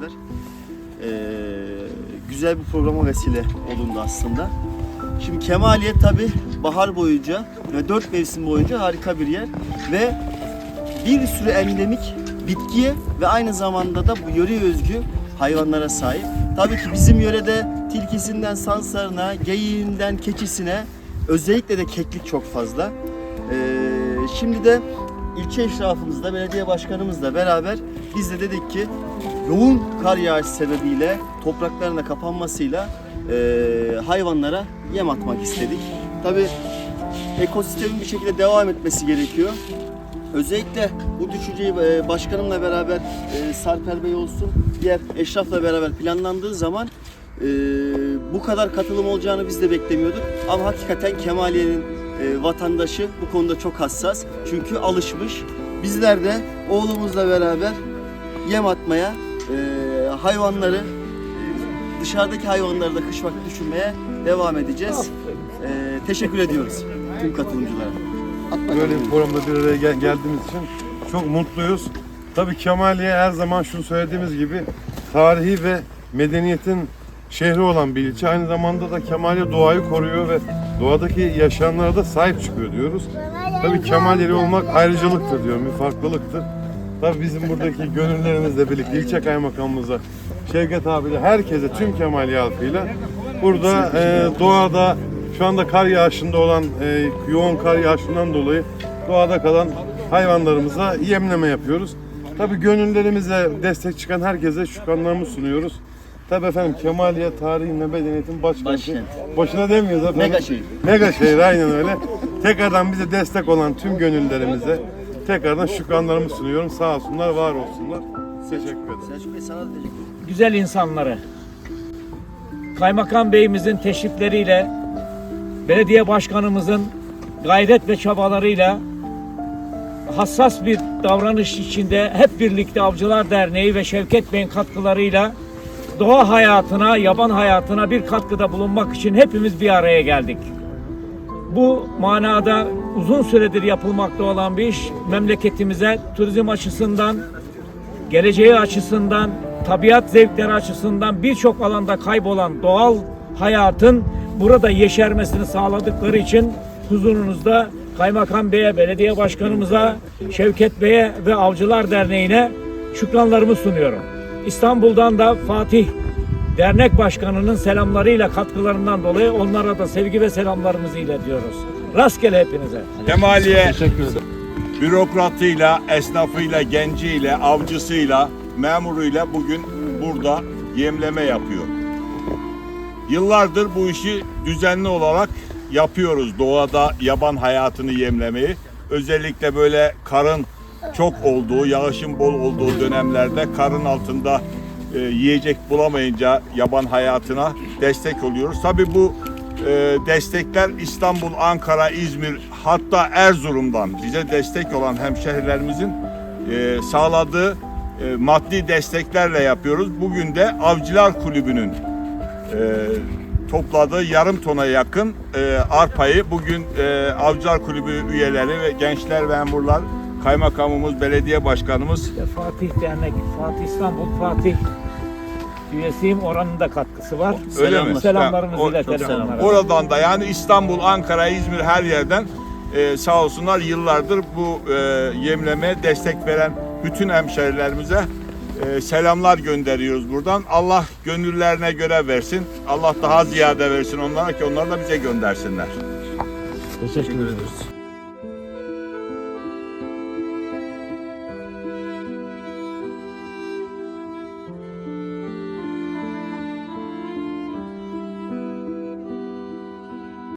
Ee, güzel bir programa vesile olundu aslında. Şimdi Kemaliye tabi bahar boyunca ve dört mevsim boyunca harika bir yer ve bir sürü endemik bitkiye ve aynı zamanda da bu yöreye özgü hayvanlara sahip. Tabii ki bizim yörede tilkisinden sansarına, geyiğinden keçisine özellikle de keklik çok fazla. Ee, şimdi de ilçe eşrafımızla, belediye başkanımızla beraber biz de dedik ki yoğun kar yağışı sebebiyle topraklarına kapanmasıyla e, hayvanlara yem atmak istedik. Tabii ekosistemin bir şekilde devam etmesi gerekiyor. Özellikle bu düşünceyi e, başkanımla beraber e, Sarper Bey olsun, diğer eşrafla beraber planlandığı zaman e, bu kadar katılım olacağını biz de beklemiyorduk. Ama hakikaten Kemaliye'nin e, vatandaşı bu konuda çok hassas. Çünkü alışmış. Bizler de oğlumuzla beraber yem atmaya, e, hayvanları, e, dışarıdaki hayvanları da kış vakti düşünmeye devam edeceğiz. E, teşekkür ediyoruz tüm katılımcılara. Böyle bir programda bir araya gel- geldiğimiz için çok mutluyuz. Tabii Kemaliye her zaman şunu söylediğimiz gibi tarihi ve medeniyetin şehri olan bir ilçe. Aynı zamanda da Kemaliye doğayı koruyor ve doğadaki yaşayanlara da sahip çıkıyor diyoruz. Tabii Kemaliyeli olmak ayrıcalıktır diyorum, bir farklılıktır. Tabii bizim buradaki gönüllerimizle birlikte ilçe kaymakamımıza, Şevket abiyle, herkese, tüm Kemaliye halkıyla burada e, doğada şu anda kar yağışında olan e, yoğun kar yağışından dolayı doğada kalan hayvanlarımıza yemleme yapıyoruz. Tabii gönüllerimize destek çıkan herkese şükranlarımızı sunuyoruz. Tabii efendim Kemaliye tarihin ve medeniyetin başkenti. Başkent. Boşuna demiyoruz efendim. Mega şehir. Mega şehir aynen öyle. Tekrardan bize destek olan tüm gönüllerimize tekrardan şükranlarımı sunuyorum. Sağ olsunlar, var olsunlar. Teşekkür ederim. Selçuk Bey sana da teşekkür ederim. güzel insanları, Kaymakam Beyimizin teşrifleriyle, belediye başkanımızın gayret ve çabalarıyla hassas bir davranış içinde hep birlikte Avcılar Derneği ve Şevket Bey'in katkılarıyla doğa hayatına, yaban hayatına bir katkıda bulunmak için hepimiz bir araya geldik. Bu manada uzun süredir yapılmakta olan bir iş memleketimize turizm açısından, geleceği açısından, tabiat zevkleri açısından birçok alanda kaybolan doğal hayatın burada yeşermesini sağladıkları için huzurunuzda Kaymakam Bey'e, belediye başkanımıza, Şevket Bey'e ve Avcılar Derneği'ne şükranlarımı sunuyorum. İstanbul'dan da Fatih Dernek Başkanı'nın selamlarıyla katkılarından dolayı onlara da sevgi ve selamlarımızı iletiyoruz. Rastgele hepinize. Kemaliye bürokratıyla, esnafıyla, genciyle, avcısıyla, memuruyla bugün burada yemleme yapıyor. Yıllardır bu işi düzenli olarak yapıyoruz. Doğada yaban hayatını yemlemeyi. Özellikle böyle karın çok olduğu, yağışın bol olduğu dönemlerde karın altında e, yiyecek bulamayınca yaban hayatına destek oluyoruz. Tabii bu destekler İstanbul, Ankara, İzmir hatta Erzurum'dan bize destek olan hemşehrilerimizin e, sağladığı e, maddi desteklerle yapıyoruz. Bugün de Avcılar Kulübü'nün e, topladığı yarım tona yakın e, arpayı bugün e, Avcılar Kulübü üyeleri ve gençler memurlar, kaymakamımız, belediye başkanımız Fatih Dernek, Fatih İstanbul Fatih üyesiyim. Oranın da katkısı var. Öyle mi? Selamlarımızı Ha, o- iletelim çok onlara. Oradan da yani İstanbul, Ankara, İzmir her yerden e, sağ olsunlar yıllardır bu e, yemleme destek veren bütün hemşerilerimize e, selamlar gönderiyoruz buradan. Allah gönüllerine göre versin. Allah daha ziyade versin onlara ki onlar da bize göndersinler. Teşekkür ederiz.